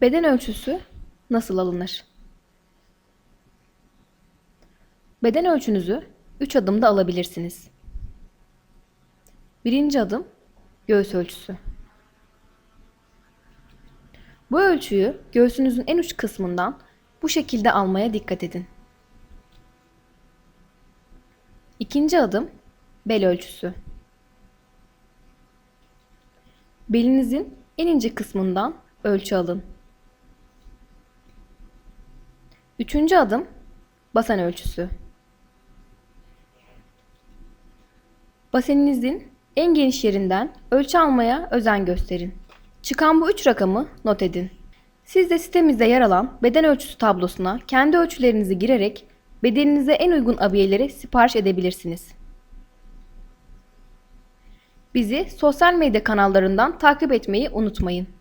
Beden ölçüsü nasıl alınır? Beden ölçünüzü 3 adımda alabilirsiniz. Birinci adım göğüs ölçüsü. Bu ölçüyü göğsünüzün en uç kısmından bu şekilde almaya dikkat edin. İkinci adım bel ölçüsü. Belinizin en ince kısmından ölçü alın. Üçüncü adım basen ölçüsü. Baseninizin en geniş yerinden ölçü almaya özen gösterin. Çıkan bu üç rakamı not edin. Siz de sitemizde yer alan beden ölçüsü tablosuna kendi ölçülerinizi girerek bedeninize en uygun abiyeleri sipariş edebilirsiniz. Bizi sosyal medya kanallarından takip etmeyi unutmayın.